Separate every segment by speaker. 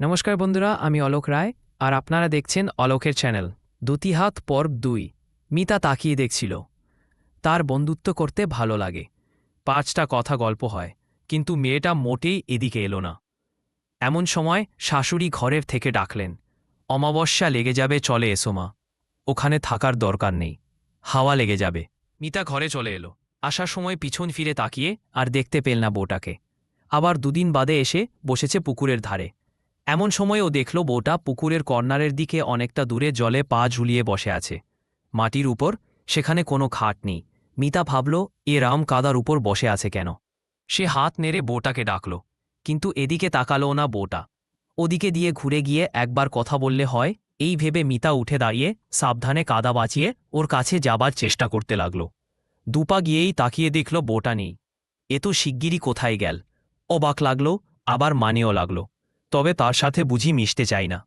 Speaker 1: নমস্কার বন্ধুরা, আমি অলোক রায় আর আপনারা দেখছেন অলোকের চ্যানেল দুটি হাত, পর্ব দুই। মিতা তাকিয়ে দেখছিল। তার বন্ধুত্ব করতে ভালো লাগে। পাঁচটা কথা গল্প হয়, কিন্তু মেয়েটা মোটেই এদিকে এলো না। এমন সময় শাশুড়ি ঘরের থেকে ডাকলেন, অমাবস্যা লেগে যাবে, চলে এসো মা। ওখানে থাকার দরকার নেই। হাওয়া লেগে যাবে। মিতা ঘরে চলে এলো। আসার সময় পিছন ফিরে তাকিয়ে আর দেখতে পেল না বউটাকে। আবার দুদিন বাদে এসে বসেছে পুকুরের ধারে। এমন সময় ও দেখল বউটা পুকুরের কর্নারের দিকে অনেকটা দূরে জলে পা ঝুলিয়ে বসে আছে। মাটির উপর সেখানে কোনো খাট নেই। মিতা ভাবল, এ রাম কাদার উপর বসে আছে কেন? সে হাত নেড়ে বোটাকে ডাকল, কিন্তু এদিকে তাকালো না বোটা। ওদিকে দিয়ে ঘুরে গিয়ে একবার কথা বললে হয়, এই ভেবে মিতা উঠে দাঁড়িয়ে সাবধানে কাদা বাঁচিয়ে ওর কাছে যাবার চেষ্টা করতে লাগল। দুপা গিয়েই তাকিয়ে দেখল বোটা নেই। এ তো শিগগিরই কোথায় গেল। অবাক লাগল, আবার মানেও লাগল। তবে তার সাথে বুঝি মিশতে চাই না।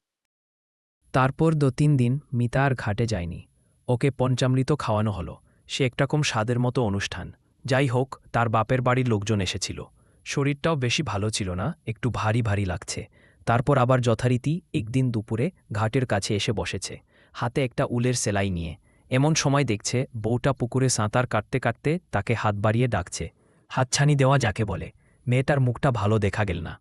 Speaker 1: তারপর দু তিন দিন মিতা আর ঘাটে যায়নি। ওকে পঞ্চামৃত খাওয়ানো হলো। সে একরকম স্বাদের মতো অনুষ্ঠান। যাই হোক, তার বাপের বাড়ির লোকজন এসেছিল। শরীরটাও বেশি ভালো ছিল না, একটু ভারী ভারী লাগছে। তারপর আবার যথারীতি একদিন দুপুরে ঘাটের কাছে এসে বসেছে। হাতে একটা উলের সেলাই নিয়ে। এমন সময় দেখছে, বউটা পুকুরে সাঁতার কাটতে কাটতে তাকে হাত বাড়িয়ে ডাকছে। হাতছানি দেওয়া যাকে বলে। মেয়েটার মুখটা ভালো দেখা গেল না।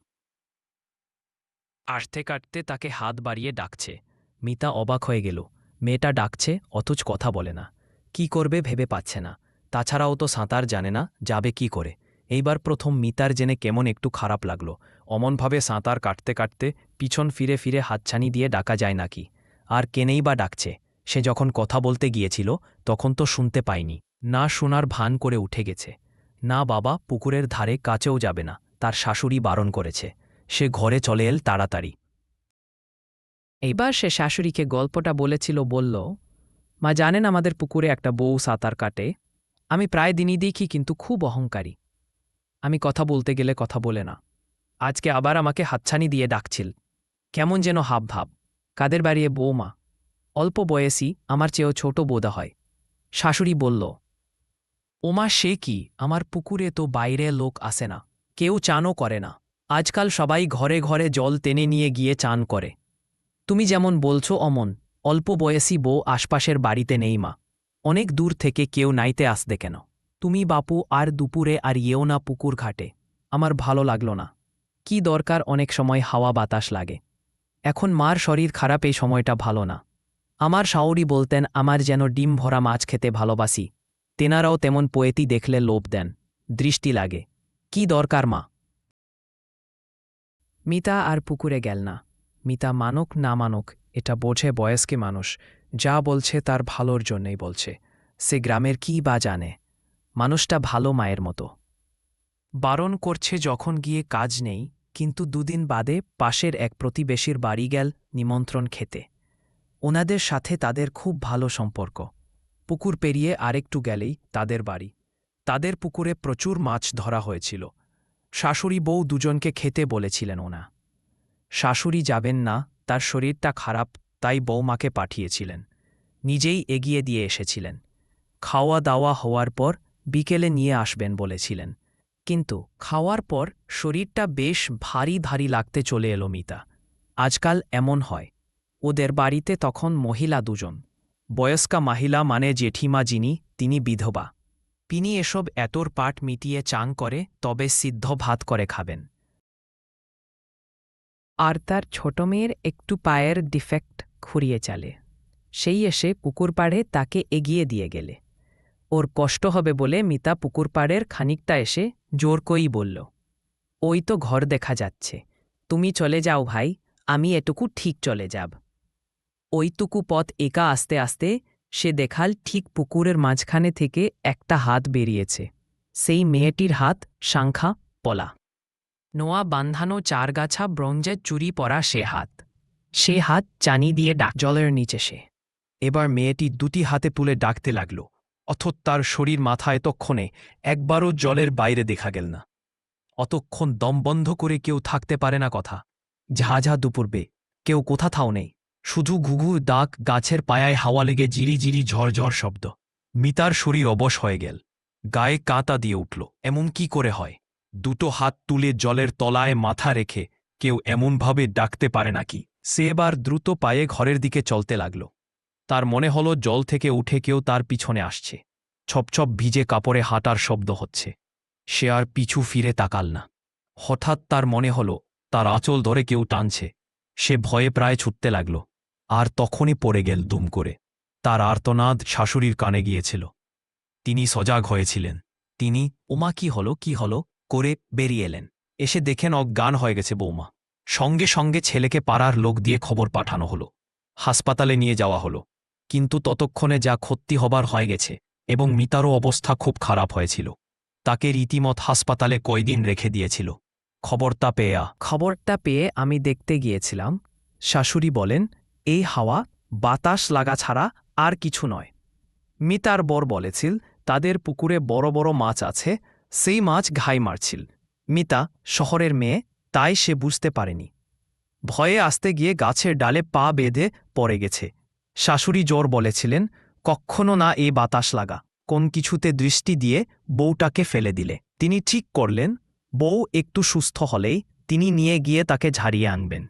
Speaker 1: আসতে কাটতে তাকে হাত বাড়িয়ে ডাকছে। মিতা অবাক হয়ে গেল। মেয়েটা ডাকছে, অথচ কথা বলে না। কি করবে ভেবে পাচ্ছে না। তাছাড়াও তো সাঁতার জানে না, যাবে কি করে। এইবার প্রথম মিতার জেনে কেমন একটু খারাপ লাগল। অমনভাবে সাঁতার কাটতে কাটতে পিছন ফিরে ফিরে হাতছানি দিয়ে ডাকা যায় নাকি? আর কেনেই বা ডাকছে? সে যখন কথা বলতে গিয়েছিল, তখন তো শুনতে পায়নি। না শোনার ভান করে উঠে গেছে। না বাবা, পুকুরের ধারে কাছেও যাবে না। তার শাশুড়ি বারণ করেছে। সে ঘরে চলে এল তাড়াতাড়ি। এইবার সে শাশুড়িকে গল্পটা বলেছিল, বলল, মা জানেন আমাদের পুকুরে একটা বউ সাঁতার কাটে। আমি প্রায় দিনই দেখি, কিন্তু খুব অহংকারী। আমি কথা বলতে গেলে কথা বলে না। আজকে আবার আমাকে হাতছানি দিয়ে ডাকছিল। কেমন যেন হাব ভাব। কাদের বাড়িয়ে বৌমা অল্প বয়সী, আমার চেয়েও ছোট বোধা হয় শাশুড়ি বলল, ওমা সে কি? আমার পুকুরে তো বাইরে লোক আসে না। কেউ চানও করে না। আজকাল সবাই ঘরে ঘরে জল টেনে নিয়ে গিয়ে চান করে। তুমি যেমন বলছো, অমন। অল্প বয়সী বউ আশপাশের বাড়িতে নেই মা। অনেক দূর থেকে কেউ নাইতে আসবে কেন? তুমি বাপু আর দুপুরে আর ইয়েও না পুকুর ঘাটে। আমার ভালো লাগল না। কি দরকার অনেক সময় হাওয়া বাতাস লাগে। এখন মার শরীর খারাপ এই সময়টা ভালো না। আমার শাওরি বলতেন, আমার যেন ডিম ভরা মাছ খেতে ভালোবাসি। তেনারাও তেমন পোয়েতি দেখলে লোভ দেন। দৃষ্টি লাগে। কি দরকার মা? মিতা আর পুকুরে গেল না। মিতা মানক না মানক, এটা বোঝে বয়স্কে মানুষ। যা বলছে তার ভালোর জন্যই বলছে। সে গ্রামের কি বা জানে? মানুষটা ভালো মায়ের মতো। বারণ করছে যখন গিয়ে কাজ নেই, কিন্তু দুদিন বাদে পাশের এক প্রতিবেশীর বাড়ি গেল নিমন্ত্রণ খেতে। ওনাদের সাথে তাদের খুব ভালো সম্পর্ক। পুকুর পেরিয়ে আরেকটু গেলেই তাদের বাড়ি। তাদের পুকুরে প্রচুর মাছ ধরা হয়েছিল। শাশুড়ি বউ দুজনকে খেতে বলেছিলেন ওনা। শাশুড়ি যাবেন না, তার শরীরটা খারাপ, তাই বৌমাকে পাঠিয়েছিলেন। নিজেই এগিয়ে দিয়ে এসেছিলেন। খাওয়া দাওয়া হওয়ার পর বিকেলে নিয়ে আসবেন বলেছিলেন। কিন্তু খাওয়ার পর শরীরটা বেশ ভারী ভারী লাগতে চলে এলো মিতা। আজকাল এমন হয়, ওদের বাড়িতে তখন মহিলা দুজন। বয়স্কা মহিলা মানে জেঠিমা যিনি, তিনি বিধবা। তিনি এসব এতর পাট মিটিয়ে চাং করে, তবে সিদ্ধ ভাত করে খাবেন। আর তার ছোট মেয়ের একটু পায়ের ডিফেক্ট খুঁড়িয়ে চালে। সেই এসে পুকুর পাড়ে তাকে এগিয়ে দিয়ে গেলে। ওর কষ্ট হবে বলে মিতা পুকুর পাড়ের খানিকটা এসে জোর কই বলল, ওই তো ঘর দেখা যাচ্ছে। তুমি চলে যাও ভাই, আমি এটুকু ঠিক চলে যাব। ওইটুকু পথ একা আস্তে আস্তে সে দেখাল ঠিক পুকুরের মাঝখানে থেকে একটা হাত বেরিয়েছে। সেই মেয়েটির হাত শাঙ্খা পলা। নোয়া বান্ধানো চারগাছা ব্রঞ্জের চুরি পরা সে হাত। সে হাত চানি দিয়ে ডাক, জলের নিচে সে।
Speaker 2: এবার মেয়েটি দুটি হাতে তুলে ডাকতে লাগল, অথচ তার শরীর মাথায় তক্ষণে একবারও জলের বাইরে দেখা গেল না। অতক্ষণ দম বন্ধ করে কেউ থাকতে পারে না কথা। ঝাঝা দুপুরবে কেউ কোথা থাও নেই। শুধু ঘুঘুর দাগ গাছের পায়ায় হাওয়া লেগে জিরি জিরি ঝরঝর শব্দ। মিতার শরীর অবশ হয়ে গেল। গায়ে কাঁতা দিয়ে উঠল। এমন কি করে হয়? দুটো হাত তুলে জলের তলায় মাথা রেখে কেউ এমনভাবে ডাকতে পারে নাকি? সে এবার দ্রুত পায়ে ঘরের দিকে চলতে লাগল। তার মনে হলো জল থেকে উঠে কেউ তার পিছনে আসছে। ছপছপ ভিজে কাপড়ে হাঁটার শব্দ হচ্ছে। সে আর পিছু ফিরে তাকাল না। হঠাৎ তার মনে হলো, তার আঁচল ধরে কেউ টানছে। সে ভয়ে প্রায় ছুটতে লাগল। আর তখনই পড়ে গেল দুম করে। তার আর্তনাদ শাশুড়ির কানে গিয়েছিল। তিনি সজাগ হয়েছিলেন। তিনি ওমা কি হলো কি হলো? করে বেরিয়ে এলেন। এসে দেখেন অজ্ঞান হয়ে গেছে বৌমা। সঙ্গে সঙ্গে ছেলেকে পাড়ার লোক দিয়ে খবর পাঠানো হলো। হাসপাতালে নিয়ে যাওয়া হলো। কিন্তু ততক্ষণে যা ক্ষতি হবার হয়ে গেছে এবং মিতারও অবস্থা খুব খারাপ হয়েছিল। তাকে রীতিমত হাসপাতালে কয়দিন রেখে দিয়েছিল। খবরটা পেয়া
Speaker 1: খবরটা পেয়ে আমি দেখতে গিয়েছিলাম। শাশুড়ি বলেন এই হাওয়া বাতাস লাগা ছাড়া আর কিছু নয়। মিতার বর বলেছিল, তাদের পুকুরে বড় বড় মাছ আছে, সেই মাছ ঘাই মারছিল। মিতা, শহরের মেয়ে, তাই সে বুঝতে পারেনি। ভয়ে আসতে গিয়ে গাছের ডালে পা বেঁধে পড়ে গেছে। শাশুড়ি জোর বলেছিলেন কক্ষনো না এ বাতাস লাগা। কোন কিছুতে দৃষ্টি দিয়ে বউটাকে ফেলে দিলে। তিনি ঠিক করলেন, বউ একটু সুস্থ হলেই তিনি নিয়ে গিয়ে তাকে ঝাড়িয়ে আনবেন।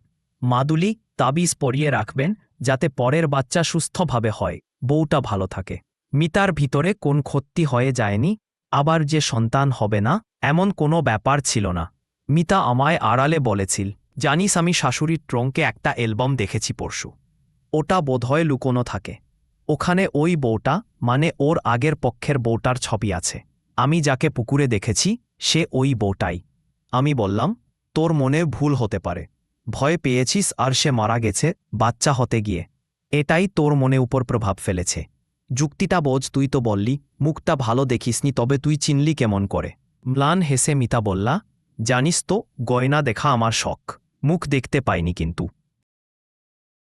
Speaker 1: মাদুলি তাবিজ পরিয়ে রাখবেন যাতে পরের বাচ্চা সুস্থভাবে হয়, বউটা ভালো থাকে। মিতার ভিতরে কোন ক্ষতি হয়ে যায়নি, আবার যে সন্তান হবে না, এমন কোনো ব্যাপার ছিল না। মিতা আমায় আড়ালে বলেছিল, জানিস আমি শাশুড়ির ট্রঙ্কে একটা অ্যালবাম দেখেছি পরশু। ওটা বোধহয় লুকোনো থাকে। ওখানে ওই বউটা মানে ওর আগের পক্ষের বউটার ছবি আছে। আমি যাকে পুকুরে দেখেছি, সে ওই বউটাই। আমি বললাম, তোর মনে ভুল হতে পারে। ভয় পেয়েছিস আর সে মারা গেছে, বাচ্চা হতে গিয়ে। এটাই তোর মনে উপর প্রভাব ফেলেছে। যুক্তিটা বোঝ, তুই তো বললি, মুখটা ভালো দেখিসনি, তবে তুই চিনলি কেমন করে। ম্লান হেসে মিতা বললা, জানিস তো, গয়না দেখা আমার শখ। মুখ দেখতে পাইনি কিন্তু।